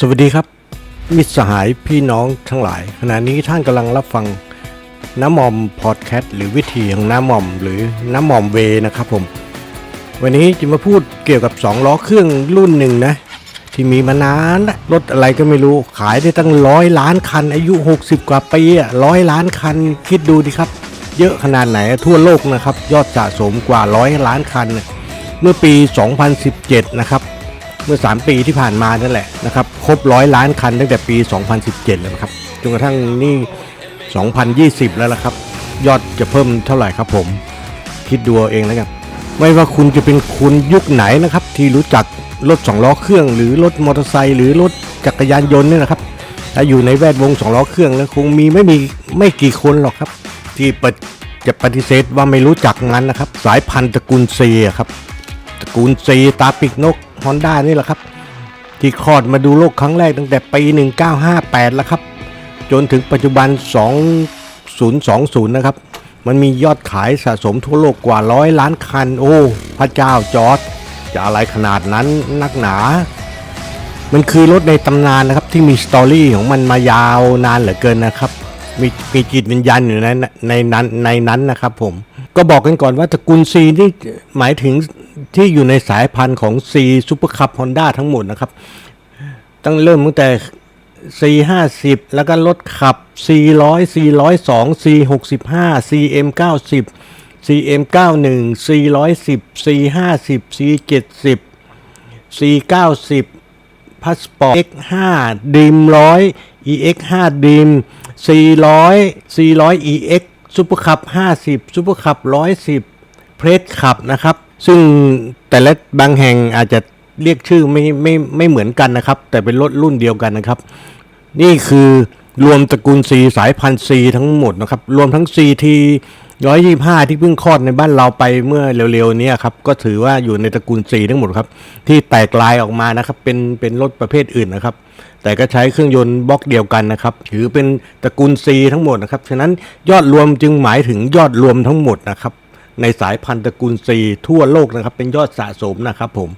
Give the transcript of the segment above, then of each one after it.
สวัสดีครับ มิตรสหายพี่น้องทั้งหลาย ขณะนี้ท่านกำลังรับฟังน้ำมอมพอดแคสต์หรือวิธีของน้ำมอมหรือน้ำมอมเวนะครับผม วันนี้จะมาพูดเกี่ยวกับ 2 ล้อเครื่องรุ่นหนึ่งนะ ที่มีมานานรถอะไรก็ไม่รู้ ขายได้ตั้งร้อยล้านคัน อายุ 60 กว่าปีอะร้อยล้านคัน คิดดูดิครับ เยอะขนาดไหนทั่วโลกนะครับ ยอดสะสมกว่าร้อยล้านคัน เมื่อปี 2017 นะครับ เมื่อ 3 ปีที่ผ่านมานั่นแหละนะครับครบร้อยล้านคันตั้งแต่ปี 2017 แล้วนะครับจนกระทั่งนี่ 2020 แล้วละครับ ยอดจะเพิ่มเท่าไหร่ครับผม คิดดูเองแล้วกันไม่ว่าคุณจะเป็นคุณยุคไหนนะครับ ที่รู้จักรถสองล้อเครื่อง หรือรถมอเตอร์ไซค์หรือรถจักรยานยนต์เนี่ยนะครับถ้าอยู่ในแวดวงสองล้อเครื่องแล้วคงมีไม่มีไม่กี่คนหรอกครับ ที่จะปฏิเสธว่าไม่รู้จักมันนะครับ สายพันธุ์ตระกูลซีอะครับตระกูลซีตาปีกนก ฮอนด้านี่แหละครับ ที่คลอดมาดูโลกครั้งแรกตั้งแต่ปี 1958 แล้วครับ จนถึงปัจจุบัน 2020 นะครับ มันมียอดขายสะสมทั่วโลกกว่าร้อยล้านคัน โอ้ พระเจ้าจอร์ดจะอะไรขนาดนั้นนักหนา มันคือรถในตำนานนะครับที่มีสตอรี่ของมันมายาวนานเหลือเกินนะครับ มีมีจิตวิญญาณอยู่ในในนั้นในนั้นนะครับผม ก็บอกกันก่อนว่าตระกูลซีนี่หมายถึงที่อยู่ในสายพันธุ์ของ C ซูเปอร์คัพฮอนด้าทั้งหมดนะครับ ตั้งเริ่มตั้งแต่ C 50แล้วก็รถขับ C 100 C 102 C 65 CM 90 CM 91 C 110 C 50 C 70 C 90พาสปอร์ต X5 ดิม100 EX 5ดิม400 400 EX ซูเปอร์คัพ50ซูเปอร์คัพ110 เพรสคัพนะครับ ซึ่งแต่ละบางแห่งอาจจะเรียกชื่อไม่ไม่ไม่เหมือนกันนะครับ แต่เป็นรถรุ่นเดียวกันนะครับ นี่คือรวมตระกูล C สายพันธุ์ C ทั้งหมดนะครับ รวมทั้ง CT 125ที่เพิ่งคลอดในบ้านเราไปเมื่อเร็วๆนี้ครับ ก็ถือว่าอยู่ในตระกูล C ทั้งหมดครับ ที่แตกลายออกมานะครับ เป็นเป็นรถประเภทอื่นนะครับ แต่ก็ใช้เครื่องยนต์บล็อกเดียวกันนะครับ ถือเป็นตระกูล C ทั้งหมดนะครับ ฉะนั้นยอดรวมจึงหมายถึงยอดรวมทั้งหมดนะครับ ในสายพันธุ์ตระกูล C ทั่วโลกนะครับ เป็นยอดสะสมนะครับผม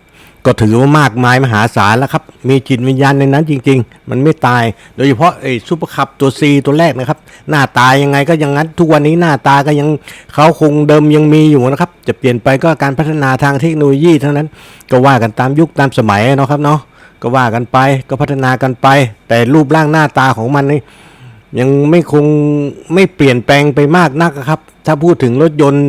ก็ถือว่ามากมายมหาศาลแล้วครับ มีจิตวิญญาณในนั้นจริง ๆ มันไม่ตาย โดยเฉพาะไอ้ซูเปอร์คัพตัว C ตัวแรกนะครับ หน้าตายังไงก็ยังงั้น ทุกวันนี้หน้าตาก็ยังเขาคงเดิมยังมีอยู่นะครับ จะเปลี่ยนไปก็การพัฒนาทางเทคโนโลยีเท่านั้น ก็ว่ากันตามยุคตามสมัยเนาะครับเนาะ ก็ว่ากันไปก็พัฒนากันไป แต่รูปร่างหน้าตาของมันนี่ยังไม่คงไม่เปลี่ยนแปลงไปมากนักครับ ถ้าพูดถึงรถยนต์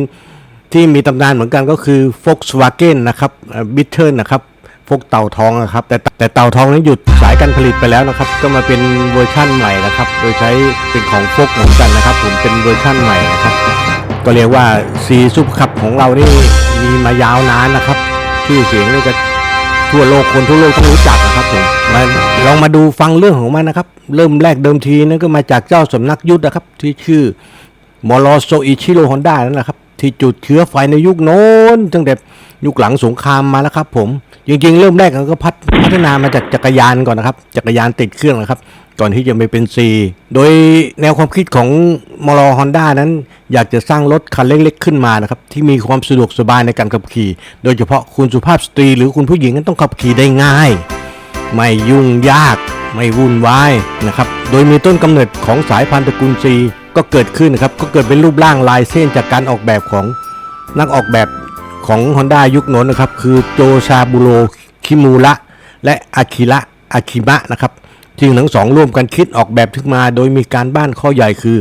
ที่มีตำนานเหมือนกันก็คือ Volkswagen นะครับบิทเทิลนะครับ พวกเต่าทองนะครับ แต่แต่เต่าทองนั้นหยุดสายการผลิตไปแล้วนะครับ ก็มาเป็นเวอร์ชั่นใหม่นะครับ โดยใช้เป็นของฟกเหมือนกันนะครับ ผมเป็นเวอร์ชั่นใหม่นะครับ ก็เรียกว่าซีซุปขับของเรานี่มีมายาวนานนะครับชื่อเสียงนี่จะทั่วโลกคนทั่วโลกต้องรู้จักนะครับผมมาลองมาดูฟังเรื่องของมันนะครับ เริ่มแรกเดิมทีนั่นก็มาจากเจ้าสำนักยุทธนะครับ ที่ชื่อมอรอโซอิชิโรฮอนด้านั่นแหละครับ ที่จุดเชื้อไฟในยุคโน้นตั้งแต่ยุคหลังสงครามมาแล้วครับ ผมจริง ๆ เริ่มแรกก็พัฒนามาจากจักรยานก่อนนะครับ จักรยานติดเครื่องนะครับ ก่อนที่จะไปเป็นซีโดยแนวความคิดของมอรอฮอนด้านั้น อยากจะสร้างรถคันเล็กๆขึ้นมานะครับ ที่มีความสะดวกสบายในการขับขี่ โดยเฉพาะคุณสุภาพสตรี หรือคุณผู้หญิงนั้นต้องขับขี่ได้ง่าย ไม่ยุ่งยาก ไม่วุ่นวายนะครับ โดยมีต้นกำเนิดของสายพันธุ์ตระกูลซี ก็เกิดขึ้นนะครับก็เกิดเป็นรูปร่างลายเส้นจากการออกแบบของนักออกแบบของ Honda ยุคโน้นนะครับ คือโจชาบุโรคิมูระและอากิระอากิมะนะครับที่ทั้งสองร่วมกันคิดออกแบบขึ้นมา โดยมีการบ้านข้อใหญ่คือ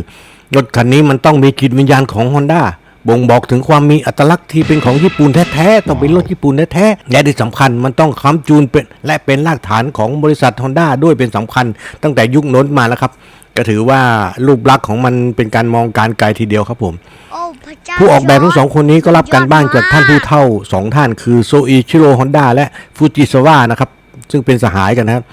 รถคันนี้มันต้องมีจิตวิญญาณของ Honda บ่งบอกถึงความมีอัตลักษณ์ที่เป็นของญี่ปุ่นแท้ๆ ต้องเป็นรถญี่ปุ่นแท้ๆ และที่สำคัญมันต้องค้ำจูนเป็นและเป็นรากฐานของบริษัท Honda ด้วยเป็นสำคัญ ตั้งแต่ยุคโน้นมาแล้วครับ ก็ถือว่ารูปลักษณ์ของมันเป็นการมองการไกลทีเดียวครับผม โอ้พระเจ้าผู้ออกแบบทั้งสองคนนี้ก็รับการบ้านจากท่านผู้เท่าสองท่านคือโซอิชิโร่ฮอนด้าและฟูจิซาวะนะครับ ซึ่งเป็นสหายกันนะครับ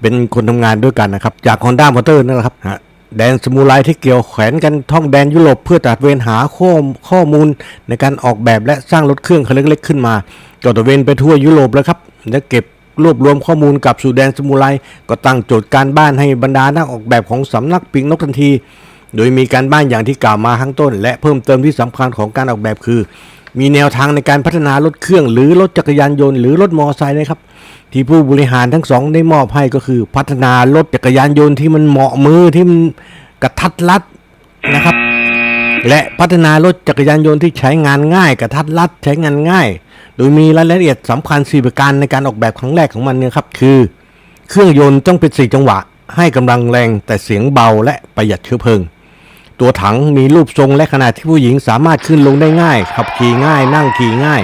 เป็นคนทำงานด้วยกันนะครับ จาก Honda m o t o r นั่นแหละครับฮะแดนสมูไรที่เกี่ยวแขวนกันท่องแดนยุโรปเพื่อตระเวนหาข้อข้อมูลในการออกแบบและสร้างรถเครื่องคันเล็กๆขึ้นมาก็ตระเวนไปทั่วยุโรปแล้วครับ และเก็บ รวบรวมข้อมูลกับสูแดนสมูไรก็ตั้งโจทย์การบ้านให้บรรดานักออกแบบของสำนักปิงนกทันที โดยมีการบ้านอย่างที่กล่าวมาข้างต้น และเพิ่มเติมที่สำคัญของการออกแบบคือ มีแนวทางในการพัฒนารถเครื่อง หรือรถจักรยานยนต์หรือรถมอเตอร์ไซค์นะครับ ที่ผู้บริหารทั้งสองได้มอบให้ก็คือ พัฒนารถจักรยานยนต์ที่มันเหมาะมือที่มันกระทัดรัดนะครับและพัฒนารถจักรยานยนต์ที่ใช้งานง่ายกระทัดรัดใช้งานง่าย โดยมีรายละเอียดสำคัญ4ประการในการออกแบบครั้งแรกของมันเนี่ยครับคือ เครื่องยนต์ต้องเป็น4จังหวะ ให้กำลังแรงแต่เสียงเบาและประหยัดเชื้อเพลิง ตัวถังมีรูปทรงและขนาดที่ผู้หญิงสามารถขึ้นลงได้ง่าย ขับขี่ง่าย นั่งขี่ง่าย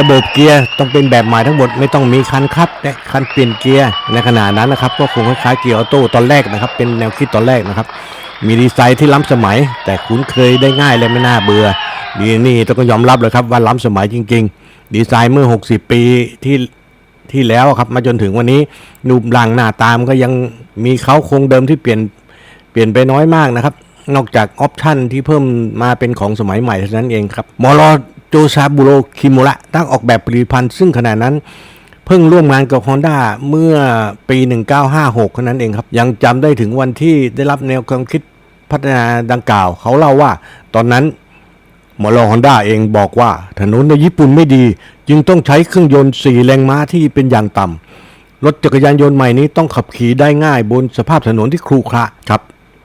ระบบเกียร์ต้องเป็นแบบใหม่ทั้งหมดไม่ต้องมีคันคัดและคันเปลี่ยนเกียร์ในขณะนั้นนะครับก็คงคล้ายๆเกียร์ออโต้ตอนแรกนะครับ เป็นแนวคิดตอนแรกนะครับมีดีไซน์ที่ล้ำสมัย แต่คุ้นเคยได้ง่ายและไม่น่าเบื่อดีนี่ต้องยอมรับเลยครับว่าล้ำสมัยจริง ๆ ดีไซน์เมื่อ 60 ปีที่ที่แล้วครับ มาจนถึงวันนี้รูปร่างหน้าตามก็ยังมีเขาคงเดิมที่เปลี่ยนเปลี่ยนไปน้อยมากนะครับ นอกจากออปชันที่เพิ่มมาเป็นของสมัยใหม่เท่านั้นเองครับมอรอโจซาบุโรคิมุระตั้งออกแบบผลิตภัณฑ์ซึ่งขณะนั้นเพิ่งร่วมงานกับ Honda เมื่อปี 1956เท่านั้นเองครับ ยังจำได้ถึงวันที่ได้รับแนวความคิดพัฒนาดังกล่าว เขาเล่าว่า ตอนนั้น มอรอฮอนด้าเองบอกว่า ถนนในญี่ปุ่นไม่ดี จึงต้องใช้เครื่องยนต์4แรงม้าที่เป็นอย่างต่ำรถจักรยานยนต์ใหม่นี้ต้องขับขี่ได้ง่ายบนสภาพถนนที่ครุขระครับ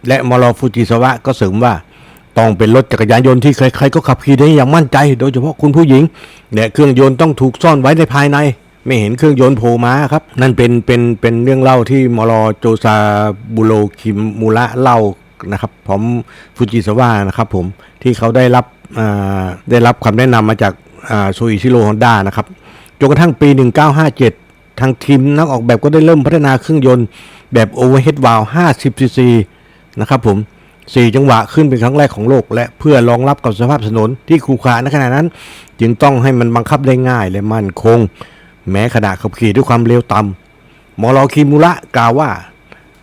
และมอรอฟูจิสวะก็เสริมว่า ต้องเป็นรถจักรยานยนต์ที่ใครๆก็ขับขี่ได้อย่างมั่นใจ โดยเฉพาะคุณผู้หญิงและเครื่องยนต์ต้องถูกซ่อนไว้ในภายใน ไม่เห็นเครื่องยนต์โผล่มาครับ นั่นเป็นเป็นเป็นเรื่องเล่าที่มอรอโจซาบุโรคิมูระเล่า นะครับพร้อมฟูจิสวะนะครับผมที่เขาได้รับได้รับคำแนะนำมาจากโซอิชิโรฮอนด้านะครับจนกระทั่งปี 1957 ทางทีมนักออกแบบก็ได้เริ่มพัฒนาเครื่องยนต์แบบโอเวอร์เฮดวาล50ซีซีนะครับผม4 จังหวะขึ้นเป็นครั้งแรกของโลก และเพื่อรองรับกับสภาพถนนที่ขรุขระในขณะนั้น จึงต้องให้มันบังคับได้ง่ายและมั่นคง แม้ขณะขับขี่ด้วยความเร็วต่ำมอรอคิมุระกล่าวว่า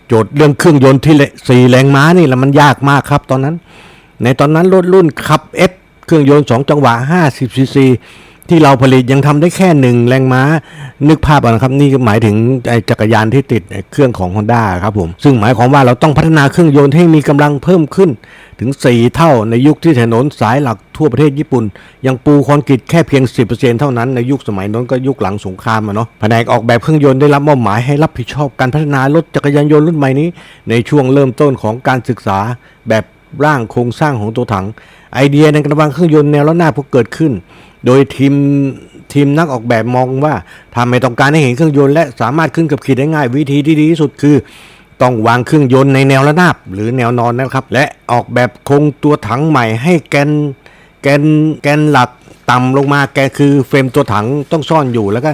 โจทย์เรื่องเครื่องยนต์ที่สี่แรงม้านี่แหละมันยากมากครับตอนนั้น ในตอนนั้นรถรุ่นขับ F เครื่องยนต์2จังหวะ50ซีซีที่เราผลิตยังทำได้แค่หนึ่งแรงม้า นึกภาพเอานะครับ นี่หมายถึงไอจักรยานที่ติดเครื่องของ Honda ครับผม ซึ่งหมายความว่าเราต้องพัฒนาเครื่องยนต์ให้มีกำลังเพิ่มขึ้น ถึง 4 เท่าในยุคที่ถนนสายหลักทั่วประเทศญี่ปุ่น ยังปูคอนกรีตแค่เพียง 10%เท่านั้นในยุคสมัยนั้นก็ยุคหลังสงครามอะเนาะแผนกออกแบบเครื่องยนต์ได้รับมอบหมายให้รับผิดชอบการพัฒนารถจักรยานยนต์รุ่นใหม่นี้ ในช่วงเริ่มต้นของการศึกษาแบบร่างโครงสร้างของตัวถัง ไอเดียในการวางเครื่องยนต์แนวล้อหน้าพวกเกิดขึ้น โดยทีมทีมนักออกแบบมองว่าถ้าไม่ต้องการให้เห็นเครื่องยนต์และสามารถขึ้นกับขีดได้ง่าย วิธีที่ดีที่สุดคือ ต้องวางเครื่องยนต์ในแนวระนาบหรือแนวนอนนะครับ และออกแบบโครงตัวถังใหม่ให้แกนแกนแกนหลักต่ำลงมาแกคือเฟรมตัวถังต้องซ่อนอยู่แล้วก็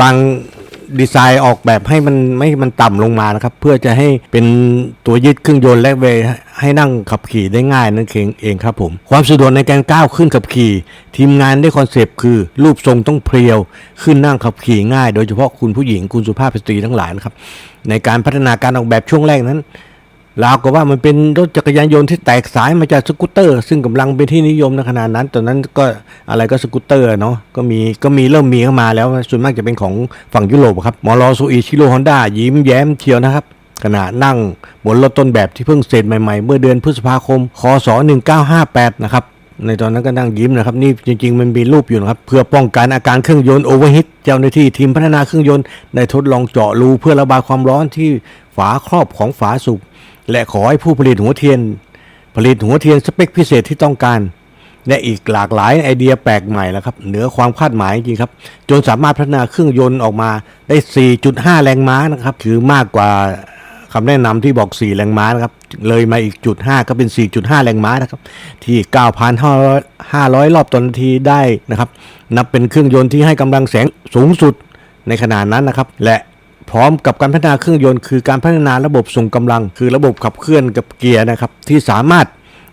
วาง ดีไซน์ออกแบบให้มันไม่มันต่ำลงมานะครับ เพื่อจะให้เป็นตัวยึดเครื่องยนต์และเวให้นั่งขับขี่ได้ง่ายนั่นเองเองครับผม ความสะดวกในการก้าวขึ้นขับขี่ ทีมงานได้คอนเซปต์คือ รูปทรงต้องเพรียว ขึ้นนั่งขับขี่ง่าย โดยเฉพาะคุณผู้หญิงคุณสุภาพสตรีทั้งหลายนะครับในการพัฒนาการออกแบบช่วงแรกนั้น ราวกับว่ามันเป็นรถจักรยานยนต์ที่แตกสายมาจากสกูตเตอร์ ซึ่งกำลังเป็นที่นิยมในขณะนั้น ตอนนั้นก็อะไรก็สกูตเตอร์เนาะก็มีก็มีเริ่มมีเข้ามาแล้วส่วนมากจะเป็นของฝั่งยุโรปครับมอรอซูอิชิโรฮอนด้ายิ้มแย้มเชียวนะครับขณะนั่งบนรถต้นแบบที่เพิ่งเสร็จใหม่ๆ เมื่อเดือนพฤษภาคม คศ 1958 นะครับ ในตอนนั้นก็นั่งยิ้มนะครับ นี่จริงๆ มันมีรูปอยู่นะครับ เพื่อป้องกันอาการเครื่องยนต์โอเวอร์ฮิตเจ้าหน้าที่ทีมพัฒนาเครื่องยนต์ได้ทดลองเจาะรูเพื่อระบายความร้อนที่ฝาครอบของฝาสูบ และขอให้ผู้ผลิตหัวเทียน ผลิตหัวเทียนสเปคพิเศษที่ต้องการ และอีกหลากหลายไอเดียแปลกใหม่แล้วครับ เหนือความคาดหมายจริงครับ จนสามารถพัฒนาเครื่องยนต์ออกมาได้ 4.5 แรงม้านะครับคือมากกว่าคำแนะนำที่บอก 4 แรงม้านะครับ เลยมาอีกจุด 5 ก็เป็น 4.5 แรงม้านะครับ ที่ 9,500 รอบต่อนาทีได้นะครับ นับเป็นเครื่องยนต์ที่ให้กำลังแสงสูงสุดในขนาดนั้นนะครับ และ พร้อมกับการพัฒนาเครื่องยนต์คือการพัฒนาระบบส่งกำลัง คือระบบขับเคลื่อนกับเกียร์นะครับที่สามารถ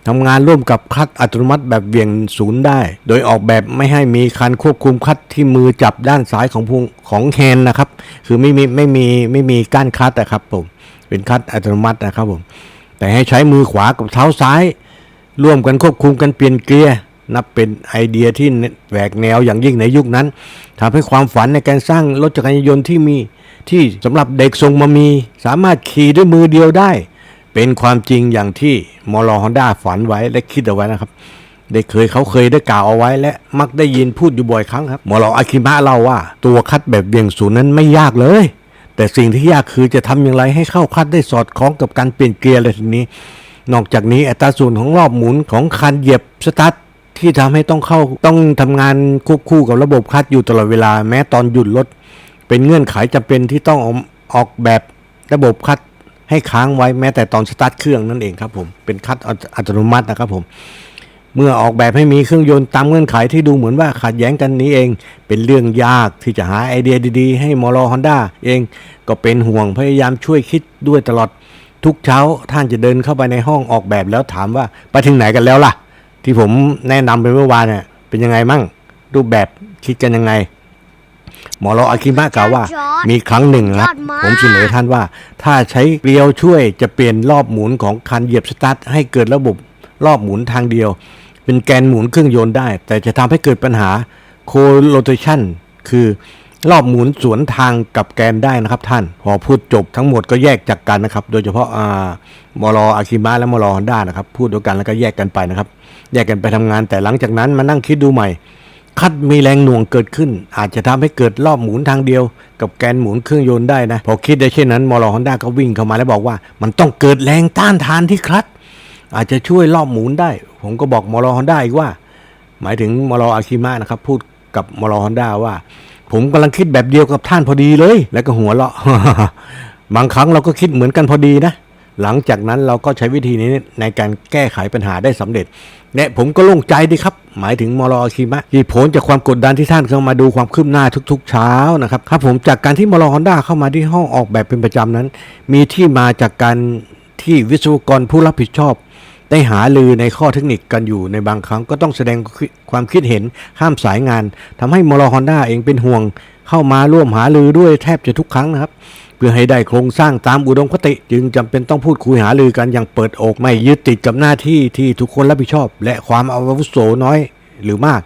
ทำงานร่วมกับคลัตช์อัตโนมัติแบบเวียงศูนย์ได้ โดยออกแบบไม่ให้มีคันควบคุมคลัตช์ที่มือจับด้านซ้ายของพุงของแฮนด์นะครับ คือไม่มีไม่มีไม่มีก้านคลัตช์นะครับผม เป็นคลัตช์อัตโนมัตินะครับผม แต่ให้ใช้มือขวากับเท้าซ้าย ร่วมกันควบคุมกันเปลี่ยนเกียร์นับเป็นไอเดียที่แหวกแนวอย่างยิ่งในยุคนั้นทำให้ความฝันในการสร้างรถจักรยานยนต์ที่มี ที่สำหรับเด็กทรงมามี สามารถขี่ด้วยมือเดียวได้ เป็นความจริงอย่างที่มอลฮอนด้าฝันไว้และคิดเอาไว้นะครับได้เคยเขาเคยได้กล่าวเอาไว้และมักได้ยินพูดอยู่บ่อยครั้งครับหมอหลออาคิมะเล่าว่า ตัวคัดแบบเบี่ยงศูนย์นั้นไม่ยากเลย แต่สิ่งที่ยากคือจะทำอย่างไรให้เข้าคัดได้สอดคล้องกับการเปลี่ยนเกียร์อะไรทีนี้ นอกจากนี้อัตราส่วนของรอบหมุนของคันเหยียบสตาร์ทที่ทำให้ต้องเข้าต้องทำงานควบคู่กับระบบคัดอยู่ตลอดเวลาแม้ตอนหยุดรถ เป็นเงื่อนไขจำเป็นที่ต้องออกแบบระบบคัดให้ค้างไว้แม้แต่ตอนสตาร์ทเครื่องนั่นเองครับผมเป็นคัดอัตโนมัตินะครับผมเมื่อออกแบบให้มีเครื่องยนต์ตามเงื่อนไขที่ดูเหมือนว่าขัดแย้งกันนี้เอง เป็นเรื่องยากที่จะหาไอเดียดีๆ ให้มอลฮอนด้าเองก็เป็นห่วงพยายามช่วยคิดด้วยตลอดทุกเช้าท่านจะเดินเข้าไปในห้องออกแบบแล้วถามว่าไปถึงไหนกันแล้วล่ะ ที่ผมแนะนำไปเมื่อวานเนี่ยเป็นยังไงมั่ง รูปแบบคิดกันยังไง หมอรออาคิมะกล่าวว่า มีครั้งหนึ่งนะครับยอดมากผมเสนอท่านว่า ถ้าใช้เกลียวช่วยจะเปลี่ยนรอบหมุนของคันเหยียบสตาร์ทให้เกิดระบบรอบหมุนทางเดียว เป็นแกนหมุนเครื่องยนต์ได้ แต่จะทำให้เกิดปัญหา co-rotation คือรอบหมุนสวนทางกับแกนได้นะครับท่าน พอพูดจบทั้งหมดก็แยกจากกันนะครับ โดยเฉพาะอ่ามอรออาคิมะและมอรอฮอนด้านะครับ พูดด้วยกันแล้วก็แยกกันไปนะครับ แยกกันไปทำงาน แต่หลังจากนั้นมานั่งคิดดูใหม่ คัดมีแรงหน่วงเกิดขึ้น อาจจะทำให้เกิดรอบหมุนทางเดียว กับแกนหมุนเครื่องยนต์ได้นะ พอคิดได้เช่นนั้นมอลฮอนด้าก็วิ่งเข้ามาแล้วบอกว่า มันต้องเกิดแรงต้านทานที่คลัด อาจจะช่วยรอบหมุนได้ ผมก็บอกมอลฮอนด้าอีกว่า หมายถึงมอลอาคิมะนะครับ พูดกับมอลฮอนด้าว่า ผมกำลังคิดแบบเดียวกับท่านพอดีเลย แล้วก็หัวเราะบางครั้งเราก็คิดเหมือนกันพอดีนะหลังจากนั้นเราก็ใช้วิธีนี้ในการแก้ไขปัญหาได้สำเร็จ และผมก็โล่งใจดีครับ หมายถึงมรอคิมะที่ผลจากความกดดันที่ท่านเข้ามาดูความคืบหน้าทุกๆ เช้านะครับครับผมจากการที่มรอฮอนด้าเข้ามาที่ห้องออกแบบเป็นประจำนั้น มีที่มาจากการที่วิศวกรผู้รับผิดชอบ ได้หาลือในข้อเทคนิคกันอยู่ในบางครั้งก็ต้องแสดงความคิดเห็นข้ามสายงานทำให้มรอฮอนด้าเองเป็นห่วงเข้ามาร่วมหาลือด้วยแทบจะทุกครั้งนะครับ เพื่อให้ได้โครงสร้างตามอุดมคติ จึงจำเป็นต้องพูดคุยหารือกันอย่างเปิดอกไม่ยึดติดกับหน้าที่ที่ทุกคนรับผิดชอบ และความอาวุโสน้อยหรือมาก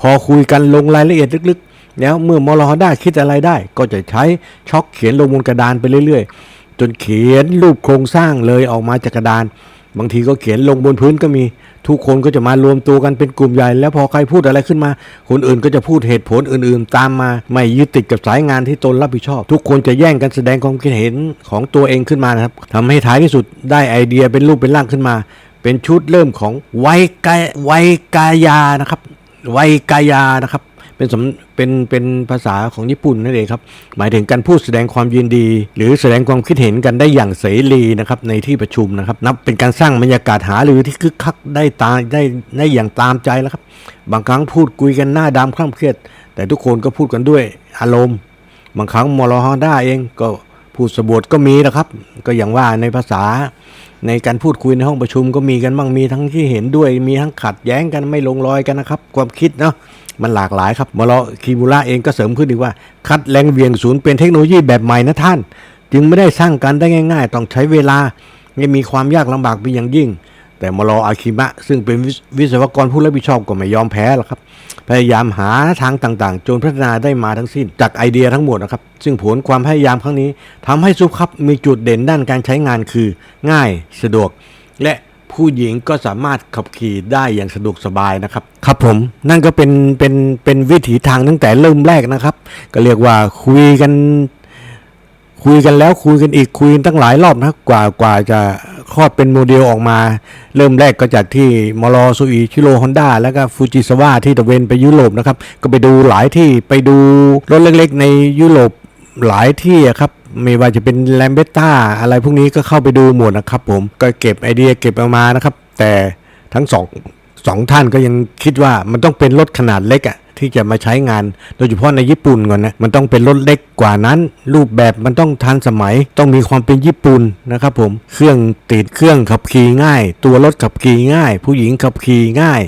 พอคุยกันลงรายละเอียดลึกๆ แล้วเมื่อมอลฮอด้าคิดอะไรได้ ก็จะใช้ช็อกเขียนลงบนกระดานไปเรื่อยๆ จนเขียนรูปโครงสร้างเลยออกมาจากกระดาน บางทีก็เขียนลงบนพื้นก็มี ทุกคนก็จะมารวมตัวกันเป็นกลุ่มใหญ่ แล้วพอใครพูดอะไรขึ้นมา คนอื่นก็จะพูดเหตุผลอื่น ๆ ตามมา ไม่ยึดติดกับสายงานที่ตนรับผิดชอบ ทุกคนจะแย่งกันแสดงความคิดเห็นของตัวเองขึ้นมานะครับทำให้ท้ายที่สุดได้ไอเดียเป็นรูปเป็นร่างขึ้นมา เป็นชุดเริ่มของไวกายไวกายานะครับไวกายานะครับ เป็นสำเป็นเป็นภาษาของญี่ปุ่นนั่นเองครับ หมายถึงการพูดแสดงความยินดี หรือแสดงความคิดเห็นกันได้อย่างเสรีนะครับในที่ประชุมนะครับ นับเป็นการสร้างบรรยากาศหาหรือที่คึกคักได้ตาได้ได้อย่างตามใจแล้วครับ บางครั้งพูดคุยกันหน้าดำคล่ำเครียด แต่ทุกคนก็พูดกันด้วยอารมณ์ บางครั้งมอลฮอนด้าเองก็พูดสะบดก็มีนะครับ ก็อย่างว่าในภาษาในการพูดคุยในห้องประชุมก็มีกันบ้างมีทั้งที่เห็นด้วยมีทั้งขัดแย้งกันไม่ลงรอยกันนะครับ ความคิดเนาะ มันหลากหลายครับมอลคีมูระเองก็เสริมขึ้นอีกว่า คัดแรงเวียงศูนย์เป็นเทคโนโลยีแบบใหม่นะท่าน จึงไม่ได้สร้างกันได้ง่าย ๆ ต้องใช้เวลาไม่มีความยากลำบากเป็นอย่างยิ่ง แต่มรออาคิมะ ซึ่งเป็นวิศวกรผู้รับผิดชอบก็ไม่ยอมแพ้หรอกครับ พยายามหาทางต่างๆ จนพัฒนาได้มาทั้งสิ้น จากไอเดียทั้งหมดนะครับ ซึ่งผลความพยายามครั้งนี้ทำให้ซุปครับมีจุดเด่นด้านการใช้งานคือ ง่ายสะดวก และ ผู้หญิงก็สามารถขับขี่ได้อย่างสะดวกสบายนะครับ ครับผมนั่นก็เป็นเป็นเป็นวิถีทางตั้งแต่เริ่มแรกนะครับ ก็เรียกว่าคุยกัน คุยกันแล้วคุยกันอีกคุยกันตั้งหลายรอบนะกว่ากว่าจะคลอดเป็นโมเดลออกมา เริ่มแรกก็จากที่มอลซูอิชิโรฮอนด้าแล้วก็ฟูจิสวาที่ตะเวนไปยุโรปนะครับ ก็ไปดูหลายที่ไปดูรถเล็กๆ ในยุโรป หลายที่ครับไม่ว่าจะเป็นแลมเบต้าอะไรพวกนี้ก็เข้าไปดูหมดนะครับผมก็เก็บไอเดียเก็บเอามานะครับ แต่ทั้งสองสองท่านก็ยังคิดว่ามันต้องเป็นรถขนาดเล็กอะที่จะมาใช้งาน โดยเฉพาะในญี่ปุ่นก่อนนะมันต้องเป็นรถเล็กกว่านั้น รูปแบบมันต้องทันสมัย ต้องมีความเป็นญี่ปุ่นนะครับผมเครื่องติดเครื่องขับขี่ง่าย ตัวรถขับขี่ง่าย ผู้หญิงขับขี่ง่าย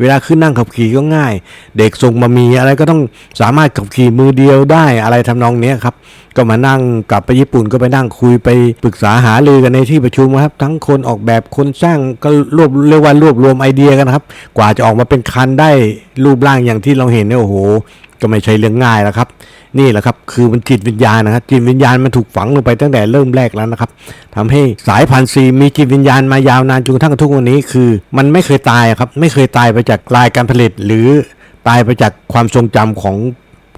เวลาขึ้นนั่งขับขี่ก็ง่าย เด็กส่งมามีอะไรก็ต้องสามารถขับขี่มือเดียวได้อะไรทำนองนี้ครับ ก็มานั่งกลับไปญี่ปุ่นก็ไปนั่งคุยไปปรึกษาหารือกันในที่ประชุมครับ ทั้งคนออกแบบคนสร้างก็รวบเรียกว่ารวบรวมไอเดียกันครับ กว่าจะออกมาเป็นคันได้รูปร่างอย่างที่เราเห็นเนี่ยโอ้โห ก็ไม่ใช่เรื่องง่ายแล้วครับ นี่แหละครับคือมันจิตวิญญาณนะครับ จิตวิญญาณมันถูกฝังลงไปตั้งแต่เริ่มแรกแล้วนะครับทำให้สายพันธุ์ซีมีจิตวิญญาณมายาวนานจนกระทั่งทุกวันนี้คือ มันไม่เคยตายครับ ไม่เคยตายไปจากลายการผลิต หรือตายไปจากความทรงจำของ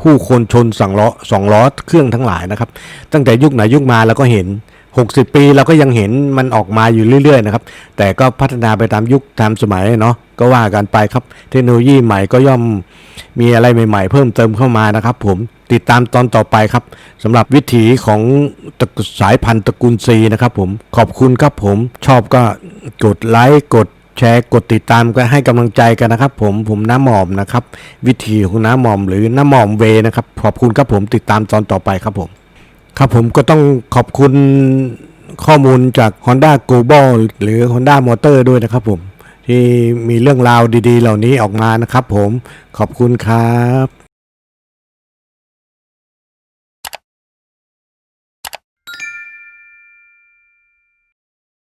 ผู้คนชนสังล้อสองล้อเครื่องทั้งหลายนะครับ ตั้งแต่ยุคไหนยุคมาเราก็เห็น 60 ปีเราก็ยังเห็นมันออกมาอยู่เรื่อยๆนะครับ แต่ก็พัฒนาไปตามยุคตามสมัยเนาะก็ว่ากันไปครับ เทคโนโลยีใหม่ก็ย่อมมีอะไรใหม่ ๆ เพิ่มเติมเข้ามานะครับผมติดตามตอนต่อไปครับสำหรับวิถีของสายพันธุ์ตระกูลซีนะครับผมขอบคุณครับผมชอบก็กดไลค์กดแชร์กดติดตามก็ให้กำลังใจกันนะครับ ผมผมน้าหมอมนะครับ วิถีของน้าหมอมหรือน้าหมอมเวนะครับ ขอบคุณครับผมติดตามตอนต่อไปครับผม ครับผมก็ต้องขอบคุณข้อมูลจาก Honda Global หรือ Honda Motor ด้วยนะครับผม ที่มีเรื่องราวดีๆ เหล่านี้ออกมานะครับผมขอบคุณครับ